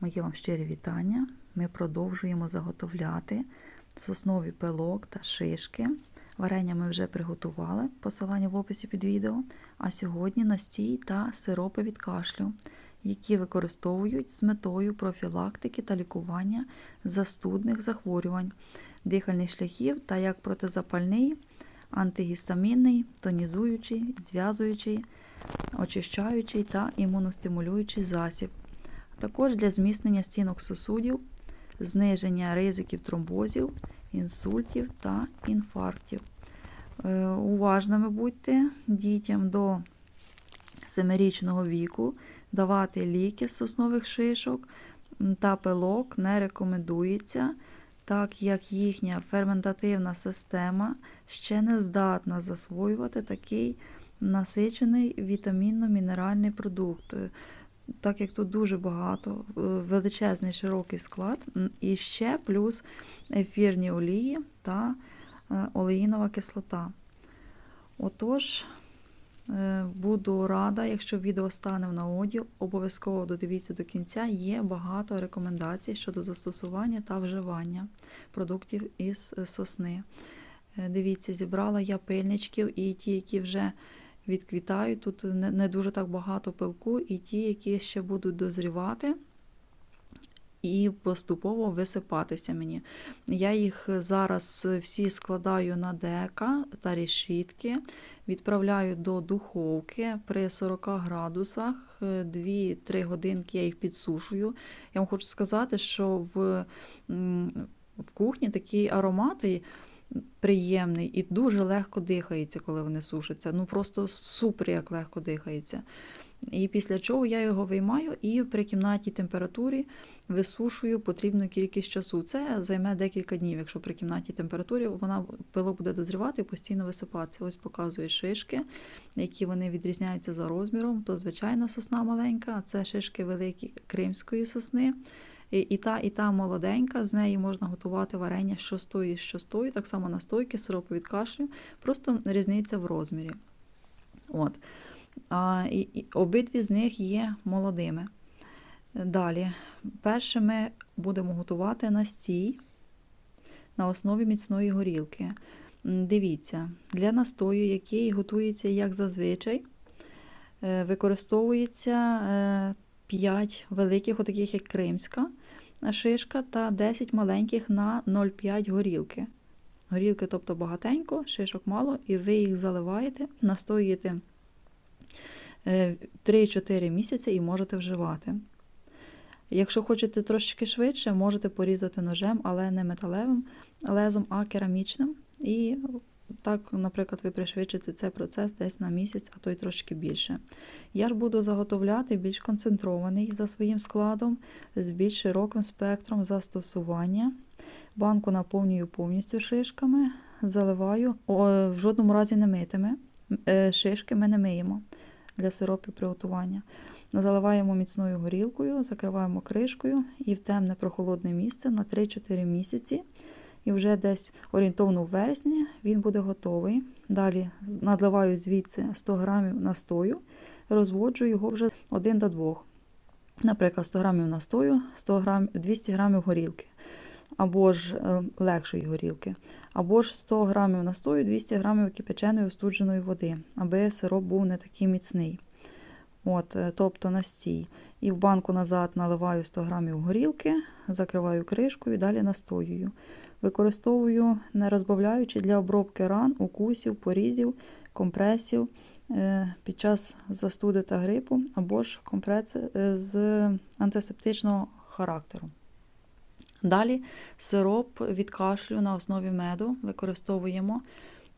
Мої вам щирі вітання. Ми продовжуємо заготовляти сосновий пилок та шишки. Варення ми вже приготували, посилання в описі під відео. А сьогодні настій та сиропи від кашлю, які використовують з метою профілактики та лікування застудних захворювань, дихальних шляхів та як протизапальний, антигістамінний, тонізуючий, зв'язуючий, очищаючий та імуностимулюючий засіб також для зміцнення стінок сосудів, зниження ризиків тромбозів, інсультів та інфарктів. Е, Уважними будьте дітям до 7-річного віку давати ліки з соснових шишок та пилок не рекомендується, так як їхня ферментативна система ще не здатна засвоювати такий насичений вітамінно-мінеральний продукт так як тут дуже багато, е, величезний широкий склад, і ще плюс ефірні олії та е, олеїнова кислота. Отож, е, буду рада, якщо відео стане в нагоді, обов'язково додивіться до кінця, є багато рекомендацій щодо застосування та вживання продуктів із сосни. Дивіться, зібрала я пильничків і ті, які вже відквітають. Тут не, дуже так багато пилку, і ті, які ще будуть дозрівати. І поступово висипатися мені. Я їх зараз всі складаю на дека та решітки, відправляю до духовки при 40 градусах, 2-3 годинки я їх підсушую. Я вам хочу сказати, що в в кухні такі аромати приємний і дуже легко дихається, коли вони сушаться. Ну просто супер як легко дихається. І після чого я його виймаю і при кімнатній температурі висушую потрібну кількість часу. Це займе декілька днів, якщо при кімнатній температурі вона пилок буде дозрівати і постійно висипатися. Ось показую шишки, які вони відрізняються за розміром. То звичайна сосна маленька, а це шишки великі кримської сосни. І, і та, і та молоденька, з неї можна готувати варення з шостої з шостої, так само настойки, сиропу від кашлю, просто різниця в розмірі. От. А, і, і Обидві з них є молодими. Далі, перше ми будемо готувати настій на основі міцної горілки. Дивіться, для настою, який готується як зазвичай, е, використовується 5 е, великих, отаких як кримська, шишка та 10 маленьких на 0,5 горілки. Горілки, тобто багатенько, шишок мало, і ви їх заливаєте, настоюєте 3-4 е, місяці і можете вживати. Якщо хочете трошки швидше, можете порізати ножем, але не металевим лезом, а керамічним. І так, наприклад, ви пришвидшите цей процес десь на місяць, а то й трошки більше. Я ж буду заготовляти більш концентрований за своїм складом, з більш широким спектром застосування. Банку наповнюю повністю шишками, заливаю, О, в жодному разі не митими. Е, шишки ми не миємо для сиропів приготування. Заливаємо міцною горілкою, закриваємо кришкою і в темне прохолодне місце на 3-4 місяці. І вже десь орієнтовно в вересні він буде готовий. Далі надливаю звідси 100 грамів настою, розводжу його вже 1 до 2. Наприклад, 100 грамів настою, 100 грам, 200 грамів горілки, або ж е, легшої горілки, або ж 100 грамів настою, 200 грамів кипяченої остудженої води, аби сироп був не такий міцний. От, е, Тобто настій. І в банку назад наливаю 100 грамів горілки, закриваю кришкою і далі настоюю. Використовую, не розбавляючи для обробки ран, укусів, порізів, компресів е, під час застуди та грипу, або ж компреси е, з антисептичного характеру. Далі сироп від кашлю на основі меду використовуємо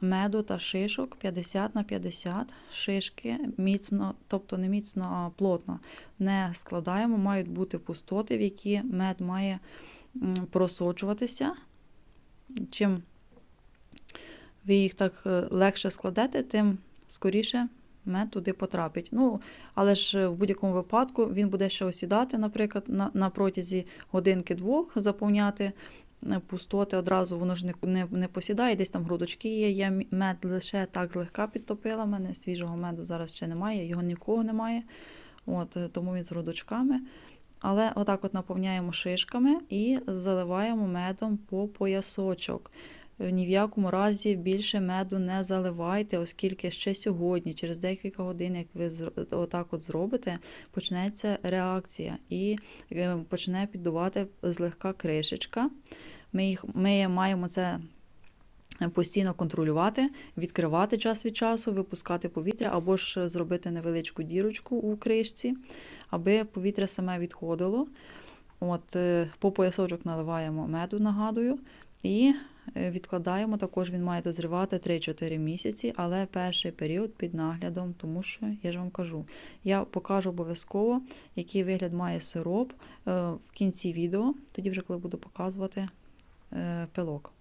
меду та шишок 50 на 50 шишки міцно, тобто не міцно, а плотно не складаємо, мають бути пустоти, в які мед має просочуватися. Чим ви їх так е, легше складете, тим скоріше мед туди потрапить. Ну, Але ж в будь-якому випадку він буде ще осідати, наприклад, на на протязі годинки-двох заповняти е, пустоти, одразу воно ж не не, не посідає, десь там грудочки є. Я мед лише так злегка підтопила. Мене свіжого меду зараз ще немає, його нікого немає. От, е, Тому він з грудочками. але отак от наповняємо шишками і заливаємо медом по поясочок. Е, Ні в якому разі більше меду не заливайте, оскільки ще сьогодні, через декілька годин, як ви отак от зробите, почнеться реакція і е, почне піддувати злегка кришечка. Ми, їх, ми маємо це постійно контролювати, відкривати час від часу, випускати повітря, або ж зробити невеличку дірочку у кришці, аби повітря саме відходило. От, е, по поясочок наливаємо меду, нагадую, і відкладаємо. Також він має дозрівати 3-4 місяці, але перший період під наглядом, тому що я ж вам кажу, я покажу обов'язково, який вигляд має сироп е, в кінці відео, тоді вже коли буду показувати е, пилок.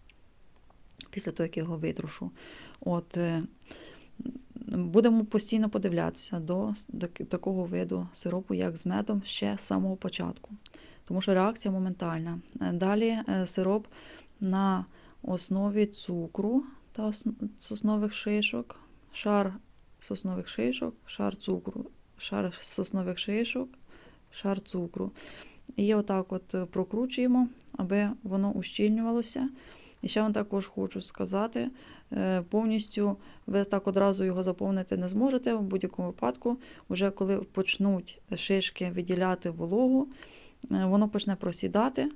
Після того, як я його витрушу. От, е, будемо постійно подивлятися до такого виду сиропу, як з медом, ще з самого початку. Тому що реакція моментальна. Е, Далі е, сироп на основі цукру та соснових шишок, шар соснових шишок, шар цукру, шар соснових шишок, шар цукру. І отак от е, прокручуємо, аби воно ущільнювалося. І ще вам також хочу сказати, е, повністю ви так одразу його заповнити не зможете. В будь-якому випадку, вже коли почнуть шишки виділяти вологу, е, воно почне просідати.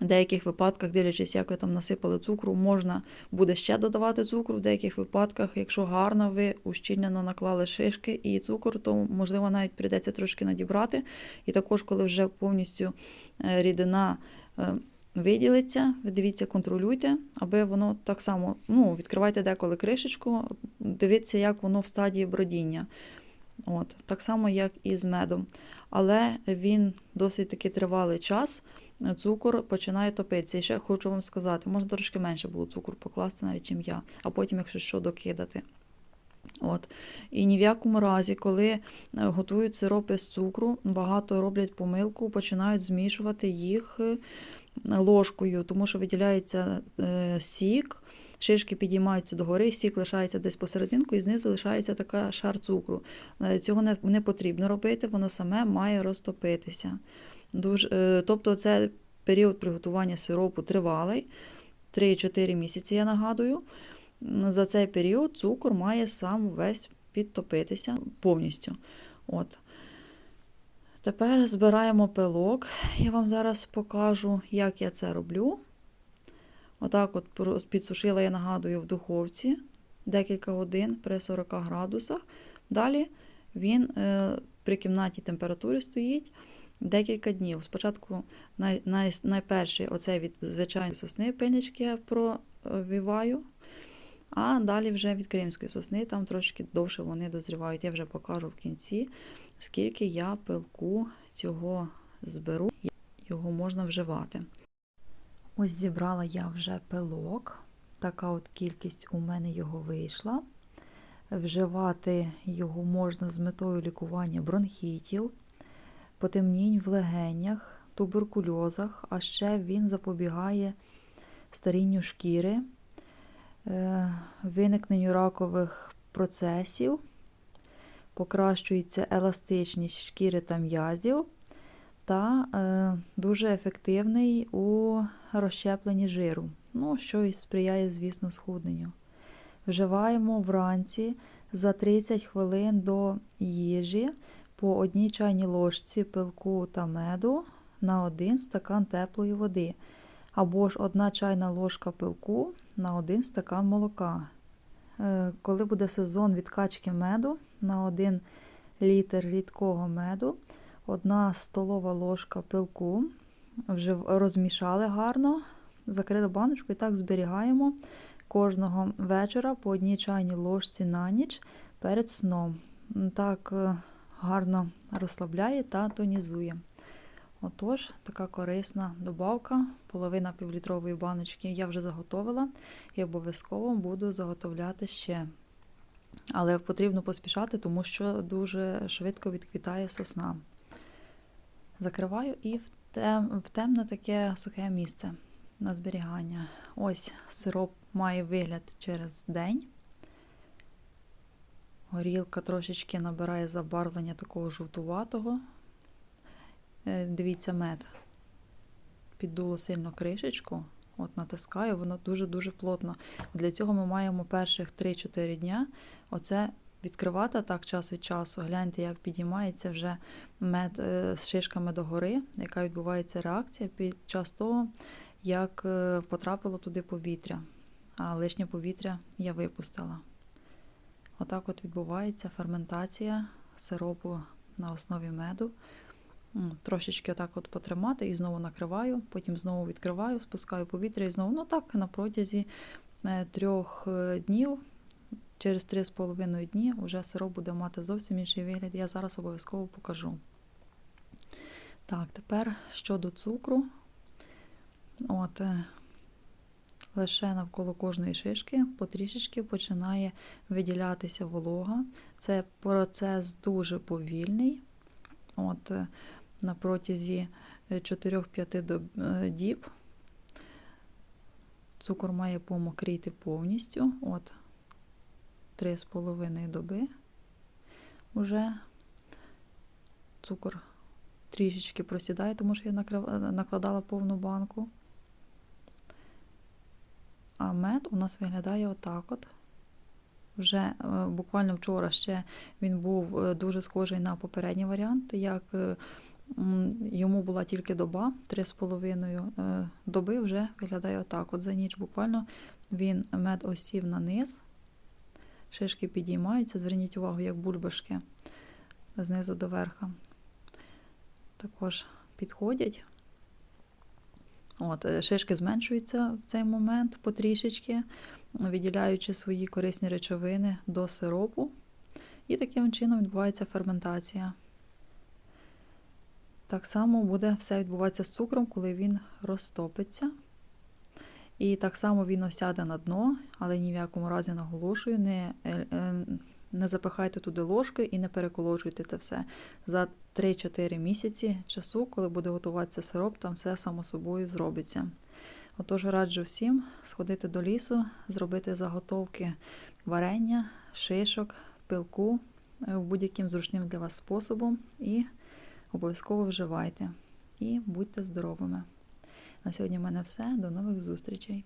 В деяких випадках, дивлячись, як ви там насипали цукру, можна буде ще додавати цукру. В деяких випадках, якщо гарно ви ущільнено наклали шишки і цукор, то можливо навіть прийдеться трошки надібрати. І також, коли вже повністю е, рідина е, виділиться, ви дивіться, контролюйте, аби воно так само, ну, відкривайте деколи кришечку, дивіться, як воно в стадії бродіння. От, так само, як і з медом. Але він досить таки тривалий час. Цукор починає топитися. І ще хочу вам сказати, можна трошки менше було цукру покласти, навіть чим я, а потім, якщо що, докидати. От. І ні в якому разі, коли е, готують сиропи з цукру, багато роблять помилку, починають змішувати їх е, ложкою, тому що виділяється е, сік, шишки підіймаються догори, сік лишається десь посерединку, і знизу лишається така шар цукру. Цього не потрібно робити, воно саме має розтопитися. Дуже, е, тобто це період приготування сиропу тривалий, 3-4 місяці, я нагадую. За цей період цукор має сам весь підтопитися повністю. От. Тепер збираємо пилок. Я вам зараз покажу, як я це роблю. Отак от підсушила, я нагадую, в духовці декілька годин при 40 градусах. Далі він е, при кімнатній температурі стоїть декілька днів. Спочатку най, най, найперший оцей від звичайної сосни пильнички я провіваю, а далі вже від кримської сосни, там трошки довше вони дозрівають. Я вже покажу в кінці, скільки я пилку цього зберу, його можна вживати. Ось зібрала я вже пилок. Така от кількість у мене його вийшла. Вживати його можна з метою лікування бронхітів, потемнінь в легенях, туберкульозах, а ще він запобігає старінню шкіри, е, виникненню ракових процесів, покращується еластичність шкіри та м'язів, та е, дуже ефективний у розщепленні жиру, ну, що і сприяє, звісно, схудненню. Вживаємо вранці за 30 хвилин до їжі по одній чайній ложці пилку та меду на один стакан теплої води, або ж одна чайна ложка пилку на один стакан молока. Е, Коли буде сезон відкачки меду на 1 літр рідкого меду, одна столова ложка пилку, вже розмішали гарно, закрили баночку і так зберігаємо кожного вечора по одній чайній ложці на ніч перед сном. Так е, гарно розслабляє та тонізує. Отож, така корисна добавка, половина півлітрової баночки я вже заготовила і обов'язково буду заготовляти ще. Але потрібно поспішати, тому що дуже швидко відквітає сосна. Закриваю і в, тем, в темне таке сухе місце на зберігання. Ось сироп має вигляд через день. Горілка трошечки набирає забарвлення такого жовтуватого. Е, Дивіться, мед. Піддуло сильно кришечку. От натискаю, воно дуже-дуже плотно. Для цього ми маємо перших 3-4 дня оце відкривати так час від часу. Гляньте, як підіймається вже мед е, з шишками догори, яка відбувається реакція під час того, як е, потрапило туди повітря. А лишнє повітря я випустила. Отак от відбувається ферментація сиропу на основі меду. Трошечки отак от потримати і знову накриваю, потім знову відкриваю, спускаю повітря і знову. Ну так, на протязі е, трьох е, днів, через три з половиною дні, вже сироп буде мати зовсім інший вигляд. Я зараз обов'язково покажу. Так, тепер щодо цукру. От, е, лише навколо кожної шишки потрішечки починає виділятися волога. Це процес дуже повільний. От, е, на протязі 4-5 е, діб цукор має помокріти повністю. От 3,5 доби вже цукор трішечки просідає, тому що я накладала повну банку. А мед у нас виглядає отак от. Вже е, буквально вчора ще він був е, дуже схожий на попередній варіант, як е, йому була тільки доба, 3,5 е, доби вже виглядає отак. От за ніч буквально він мед осів на низ, шишки підіймаються, зверніть увагу, як бульбашки знизу до верха. Також підходять. От, е, шишки зменшуються в цей момент потрішечки, виділяючи свої корисні речовини до сиропу. І таким чином відбувається ферментація. Так само буде все відбуватися з цукром, коли він розтопиться. І так само він осяде на дно, але ні в якому разі наголошую, не, е, е, не запихайте туди ложки і не переколочуйте це все. За 3-4 місяці часу, коли буде готуватися сироп, там все само собою зробиться. Отож, раджу всім сходити до лісу, зробити заготовки варення, шишок, пилку е, будь-яким зручним для вас способом і обов'язково вживайте. І будьте здоровими. На сьогодні в мене все. До нових зустрічей!